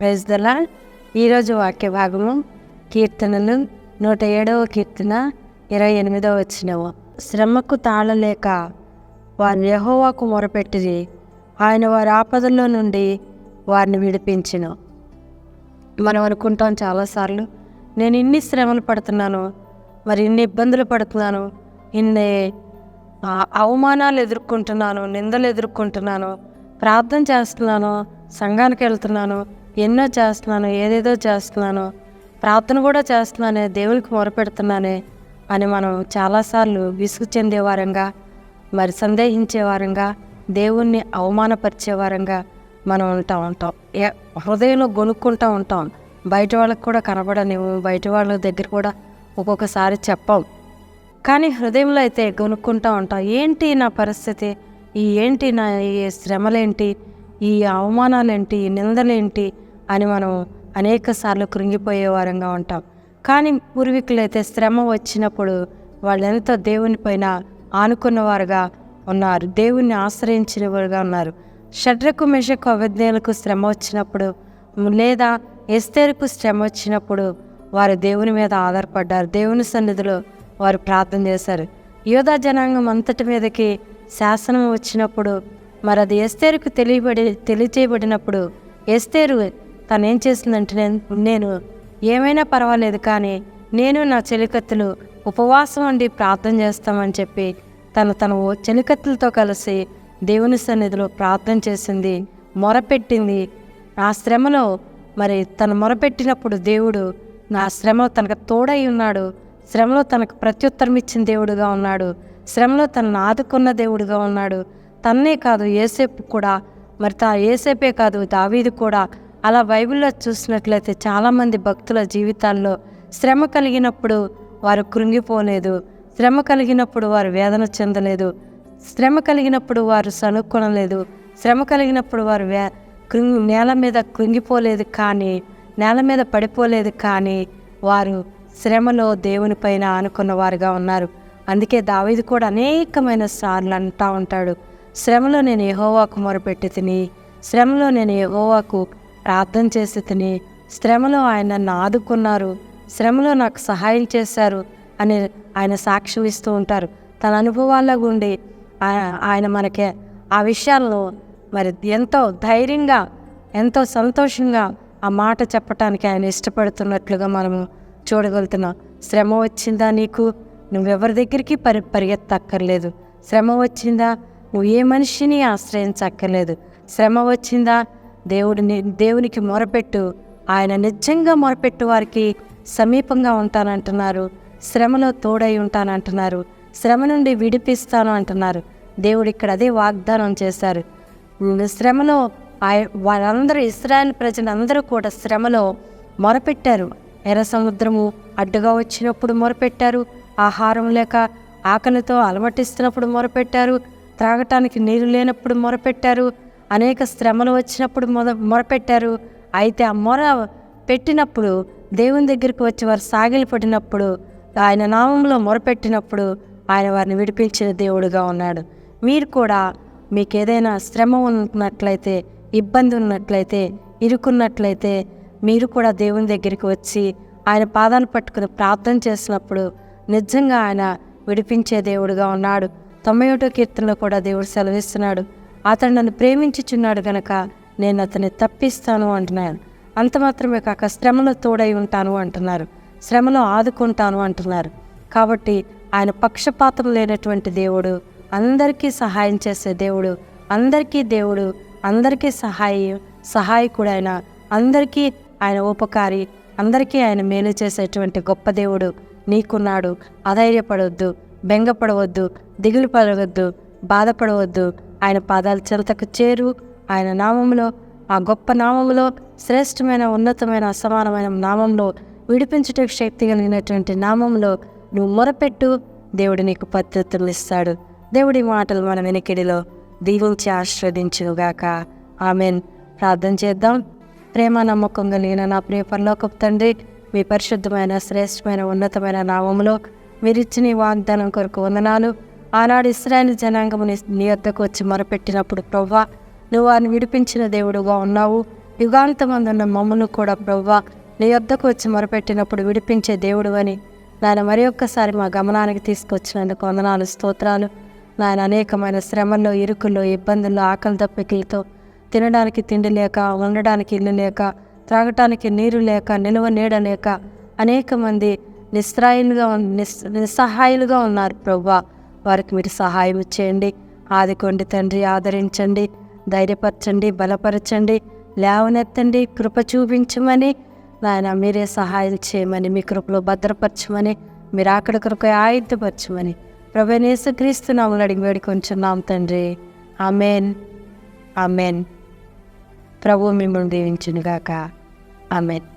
ప్రజల ఈరోజు వాక్య భాగము కీర్తనలు నూట ఏడవ కీర్తన ఇరవై ఎనిమిదవ వచ్చినవు శ్రమకు తాళలేక వారి యహోవాకు మొరపెట్టిరి ఆయన వారి ఆపదల్లో నుండి వారిని విడిపించను. మనం అనుకుంటాం చాలాసార్లు నేను ఇన్ని శ్రమలు పడుతున్నాను మరి ఇన్ని ఇబ్బందులు పడుతున్నాను ఇన్ని అవమానాలు ఎదుర్కొంటున్నాను నిందలు ఎదుర్కొంటున్నాను ప్రార్థన చేస్తున్నాను సంఘానికి వెళ్తున్నాను ఎన్నో చేస్తున్నాను ఏదేదో చేస్తున్నాను ప్రార్థన కూడా చేస్తున్నానే దేవునికి మొరపెడుతున్నానే అని మనం చాలాసార్లు విసుగు చెందేవారంగా మరి సందేహించేవారంగా దేవుణ్ణి అవమానపరిచే వారంగా మనం ఉంటా ఉంటాం. హృదయంలో గొనుక్కుంటూ ఉంటాం. బయట వాళ్ళకి కూడా కనబడనివ్వు బయట వాళ్ళ దగ్గర కూడా ఒక్కొక్కసారి చెప్పం. కానీ హృదయంలో అయితే గొనుక్కుంటూ ఉంటాం. ఏంటి నా పరిస్థితి? ఈ ఏంటి నా ఈ శ్రమలేంటి? ఈ అవమానాలేంటి? ఈ నిందలేంటి? అని మనం అనేక సార్లు కృంగిపోయే వారంగా ఉంటాం. కానీ పూర్వీకులైతే శ్రమ వచ్చినప్పుడు వాళ్ళు ఎంతో దేవుని పైన ఆనుకున్నవారుగా ఉన్నారు. దేవుణ్ణి ఆశ్రయించిన వారుగా ఉన్నారు. షడ్రకు మెషకు అవజ్ఞలకు శ్రమ వచ్చినప్పుడు లేదా ఎస్తేరుకు శ్రమ వచ్చినప్పుడు వారు దేవుని మీద ఆధారపడ్డారు. దేవుని సన్నిధిలో వారు ప్రార్థన చేశారు. యోధా జనాంగం అంతటి మీదకి శాసనం వచ్చినప్పుడు మరి అది ఎస్తేరుకు తెలియబడి తెలియచేయబడినప్పుడు ఎస్తేరు తను ఏం చేసిందంటే నేను నేను ఏమైనా పర్వాలేదు కానీ నేను నా చెలికత్తులు ఉపవాసం ఉండి ప్రార్థన చేస్తామని చెప్పి తను తన ఓ చెలికత్తులతో కలిసి దేవుని సన్నిధిలో ప్రార్థన చేసింది మొరపెట్టింది. ఆ శ్రమలో మరి తను మొరపెట్టినప్పుడు దేవుడు నా శ్రమ తనకు తోడై ఉన్నాడు. శ్రమలో తనకు ప్రత్యుత్తరం ఇచ్చిన దేవుడుగా ఉన్నాడు. శ్రమలో తనను ఆదుకున్న దేవుడుగా ఉన్నాడు. తన్నే కాదు ఏసేపు కూడా మరి తా ఏసేపే కాదు దావీది కూడా అలా బైబిల్లో చూసినట్లయితే చాలామంది భక్తుల జీవితాల్లో శ్రమ కలిగినప్పుడు వారు కృంగిపోలేదు శ్రమ కలిగినప్పుడు వారు వేదన చెందలేదు శ్రమ కలిగినప్పుడు వారు సనుక్కొనలేదు శ్రమ కలిగినప్పుడు వారు వే కృంగి నేల మీద కృంగిపోలేదు కానీ నేల మీద పడిపోలేదు కానీ వారు శ్రమలో దేవుని పైన ఆనుకున్న వారుగా ఉన్నారు. అందుకే దావీది కూడా అనేకమైన సార్లు అంటా ఉంటాడు శ్రమలో నేను ఎహోవాకు మొరపెట్టి తిని శ్రమలో నేను ఎహోవాకు ప్రార్థన చేసి తిని శ్రమలో ఆయన నన్ను ఆదుకున్నారు. శ్రమలో నాకు సహాయం చేశారు అని ఆయన సాక్ష్యం ఇస్తూ ఉంటారు. తన అనుభవాల్లో ఉండి ఆయన మనకి ఆ విషయాలను మరి ఎంతో ధైర్యంగా ఎంతో సంతోషంగా ఆ మాట చెప్పటానికి ఆయన ఇష్టపడుతున్నట్లుగా మనము చూడగలుగుతున్నాం. శ్రమ వచ్చిందా నీకు? నువ్వెవరి దగ్గరికి పరి పరిగెత్తక్కర్లేదు. శ్రమ వచ్చిందా? నువ్వు ఏ మనిషిని ఆశ్రయించక్కర్లేదు. శ్రమ వచ్చిందా? దేవుడిని దేవునికి మొరపెట్టు. ఆయన నిజంగా మొరపెట్టు వారికి సమీపంగా ఉంటానంటున్నారు. శ్రమలో తోడై ఉంటానంటున్నారు. శ్రమ నుండి విడిపిస్తాను అంటున్నారు. దేవుడు ఇక్కడ అదే వాగ్దానం చేశారు. శ్రమలో ఆయ వారందరూ ఇస్రాయల్ ప్రజలందరూ కూడా శ్రమలో మొరపెట్టారు. ఎర్ర సముద్రము అడ్డుగా వచ్చినప్పుడు మొరపెట్టారు. ఆహారం లేక ఆకలితో అలమటిస్తున్నప్పుడు మొరపెట్టారు. త్రాగటానికి నీరు లేనప్పుడు మొరపెట్టారు. అనేక శ్రమలు వచ్చినప్పుడు మొద మొరపెట్టారు. అయితే ఆ మొర పెట్టినప్పుడు దేవుని దగ్గరికి వచ్చి వారు సాగిలపడినప్పుడు ఆయన నామంలో మొరపెట్టినప్పుడు ఆయన వారిని విడిపించిన దేవుడుగా ఉన్నాడు. మీరు కూడా మీకు ఏదైనా శ్రమ ఉన్నట్లయితే ఇబ్బంది ఉన్నట్లయితే ఇరుకున్నట్లయితే మీరు కూడా దేవుని దగ్గరికి వచ్చి ఆయన పాదాన్ని పట్టుకుని ప్రార్థన చేసినప్పుడు నిజంగా ఆయన విడిపించే దేవుడుగా ఉన్నాడు. తొంభై ఒకటో కీర్తనలో కూడా దేవుడు సెలవిస్తున్నాడు. అతను నన్ను ప్రేమించుచున్నాడు గనక నేను అతన్ని తప్పిస్తాను అంటున్నాను. అంత మాత్రమే కాక శ్రమలో తోడై ఉంటాను అంటున్నారు. శ్రమలో ఆదుకుంటాను అంటున్నారు. కాబట్టి ఆయన పక్షపాతం లేనటువంటి దేవుడు అందరికీ సహాయం చేసే దేవుడు అందరికీ దేవుడు అందరికీ సహాయ సహాయకుడు ఆయన అందరికీ ఆయన ఉపకారి అందరికీ ఆయన మేలు చేసేటువంటి గొప్ప దేవుడు నీకున్నాడు. అధైర్యపడవద్దు బెంగపడవద్దు దిగులు పడవద్దు బాధపడవద్దు. ఆయన పాదాల చెంతకు చేరు. ఆయన నామంలో ఆ గొప్ప నామంలో శ్రేష్టమైన ఉన్నతమైన అసమానమైన నామంలో విడిపించుటకు శక్తి కలిగినటువంటి నామంలో నువ్వు మొరపెట్టు. దేవుడు నీకు పద్ధతులు ఇస్తాడు. దేవుడి మాటలు మన వెనికిడిలో దీవించి ఆశ్రవదించుగాక ఆమెన్. ప్రార్థన చేద్దాం. ప్రేమ నమ్మకం కలిగిన నా ప్రియ పరలోకపు తండ్రి మీ పరిశుద్ధమైన శ్రేష్టమైన ఉన్నతమైన నామంలో మీరిచ్చిన వాగ్దానం కొరకు వందనాలు. ఆనాడు ఇస్రాయల్ జనాంగముని నీ వద్దకు వచ్చి మొరపెట్టినప్పుడు ప్రవ్వా నువ్వు వారిని విడిపించిన దేవుడుగా ఉన్నావు. యుగాంతమందున్న మమ్మను కూడా ప్రవ్వా నీ వద్దకు వచ్చి మొరపెట్టినప్పుడు విడిపించే దేవుడు అని నాయన మరి ఒక్కసారి మా గమనానికి తీసుకొచ్చినందుకు వందనాలు స్తోత్రాలు. నాయన అనేకమైన శ్రమల్లో ఇరుకుల్లో ఇబ్బందుల్లో ఆకలి దప్పికలతో తినడానికి తిండి లేక ఉండడానికి ఇల్లు లేక త్రాగటానికి నీరు లేక నిలువ నీడ లేక అనేక మంది నిస్రాయిలుగా నిస్ నిస్సహాయులుగా ఉన్నారు ప్రవ్వా. వారికి మీరు సహాయం చేయండి. ఆదుకోండి తండ్రి ఆదరించండి. ధైర్యపరచండి బలపరచండి. లేవనెత్తండి కృప చూపించమని. నాయన మీరే సహాయం చేయమని మీ కృపలో భద్రపరచమని మీరు అక్కడ కొరకు ఆయుధపరచమని. ప్రభనేసు క్రీస్తు నామలు అడిగి వేడుకొంచున్నాం తండ్రి. అమెన్ అమెన్ ప్రభు మిమ్మల్ని దీవించునుగాక. అమెన్